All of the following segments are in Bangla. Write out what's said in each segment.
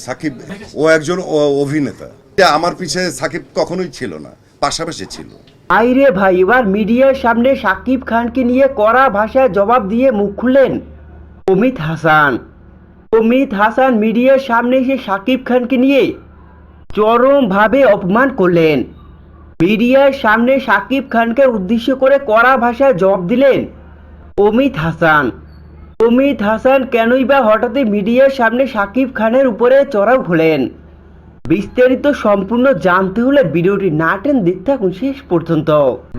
সাকিব, ও একজন অভিনেতা। আমার পিছে সাকিব কখনোই ছিল না, পাশাপাশি ছিল। আইরে ভাই, এবার মিডিয়ার সামনে সাকিব খানকে নিয়ে কড়া ভাষায় জবাব দিয়ে মুখ খুললেন অমিত হাসান। অমিত হাসান মিডিয়ার সামনে এসে সাকিব খানকে নিয়ে চরমভাবে অপমান করলেন। মিডিয়ার সামনে সাকিব খানকে উদ্দেশ্য করে কড়া ভাষায় জবাব দিলেন অমিত হাসান। অমিত হাসান কেনই বা হঠাৎই মিডিয়ার সামনে সাকিব খানের উপরে চড়াও হলেন? বিস্তারিত সম্পূর্ণ জানতে হলে ভিডিওটি না টেন দেখতে থাকুন শেষ পর্যন্ত।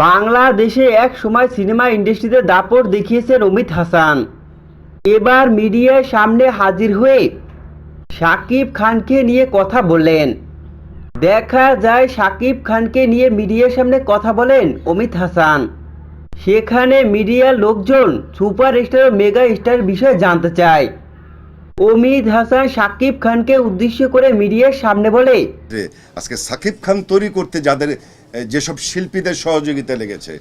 বাংলাদেশে এক সময় সিনেমা ইন্ডাস্ট্রিতে দাপট দেখিয়েছেন অমিত হাসান। এবার মিডিয়ার সামনে হাজির হয়ে সাকিব খানকে নিয়ে কথা বললেন। দেখা যায় সাকিব খানকে নিয়ে মিডিয়ার সামনে কথা বলেন অমিত হাসান। সেখানে মিডিয়ার লোকজন সুপারস্টার ও মেগা স্টার বিষয়ে জানতে চায়। অমিত হাসান সাকিব খানকে উদ্দেশ্য করে মিডিয়ার সামনে বলে আজকে সাকিব খান তৈরি করতে যাদের যেসব শিল্পীদের সহযোগিতা লেগেছে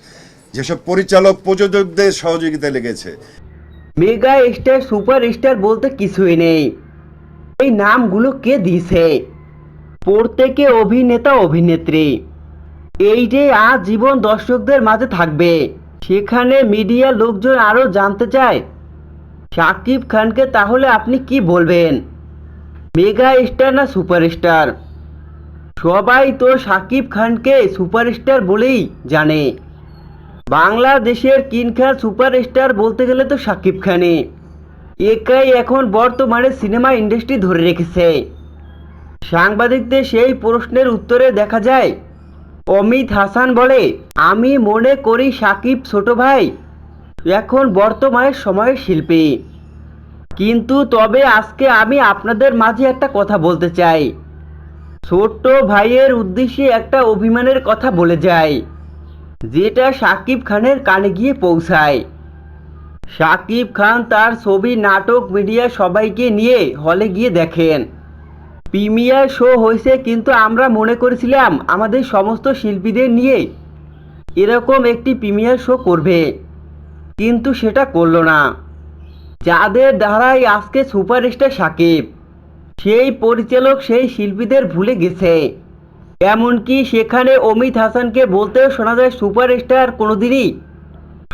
যেসব পরিচালক প্রযোজকদের সহযোগিতা লেগেছে। মেগা স্টার সুপার স্টার বলতে কিছুই নেই। এই নামগুলো কে দিয়েছে? প্রত্যেকে অভিনেতা অভিনেত্রী। এইটাই আজ জীবন দর্শকদের মাঝে থাকবে। সেখানে মিডিয়া লোকজন আরও জানতে চায়, সাকিব খানকে তাহলে আপনি কি বলবেন? মেগা স্টার না সুপারস্টার? সবাই তো সাকিব খানকে সুপারস্টার বলেই জানে। বাংলাদেশের কিনখান সুপারস্টার বলতে গেলে তো সাকিব খানই। একাই এখন বর্তমানে সিনেমা ইন্ডাস্ট্রি ধরে রেখেছে। সাংবাদিকদের সেই প্রশ্নের উত্তরে দেখা যায় অমিত হাসান বলে, আমি মনে করি সাকিব ছোট ভাই। এখন বর্তমানে সময়ের শিল্পী। কিন্তু তবে আজকে আমি আপনাদের মাঝে একটা কথা বলতে চাই। ছোট্ট ভাইয়ের উদ্দেশ্যে একটা অভিমানের কথা বলে যায় যেটা সাকিব খানের কানে গিয়ে পৌঁছায়। সাকিব খান তার ছবি, নাটক, মিডিয়া সবাইকে নিয়ে হলে গিয়ে দেখেন। প্রিমিয়ার শো হয়েছে কিন্তু আমরা মনে করেছিলাম আমাদের সমস্ত শিল্পীদের নিয়ে এরকম একটি প্রিমিয়ার শো করবে। কিন্তু সেটা করল না। যাদের দ্বারাই আজকে সুপারস্টার সাকিব, সেই পরিচালক সেই শিল্পীদের ভুলে গেছে। এমনকি সেখানে অমিত হাসানকে বলতেও শোনা যায় সুপারস্টার কোনোদিনই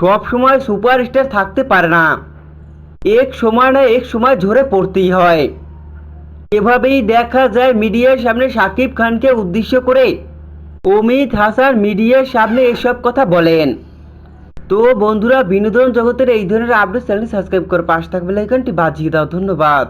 সব সময় সুপারস্টার থাকতে পারে না। এক সময় না এক সময় ঝরে পড়তেই হয়। এভাবেই দেখা যায় মিডিয়ার সামনে সাকিব খানকে উদ্দেশ্য করে। অমিত হাসান মিডিয়ার সামনে এসব কথা বলেন। তো বন্ধুরা, বিনোদন জগতের এই ধরনের আপডেট চ্যানেল সাবস্ক্রাইব করে পাশ থাকবে লাইকনটি বাজিয়ে দাও। ধন্যবাদ।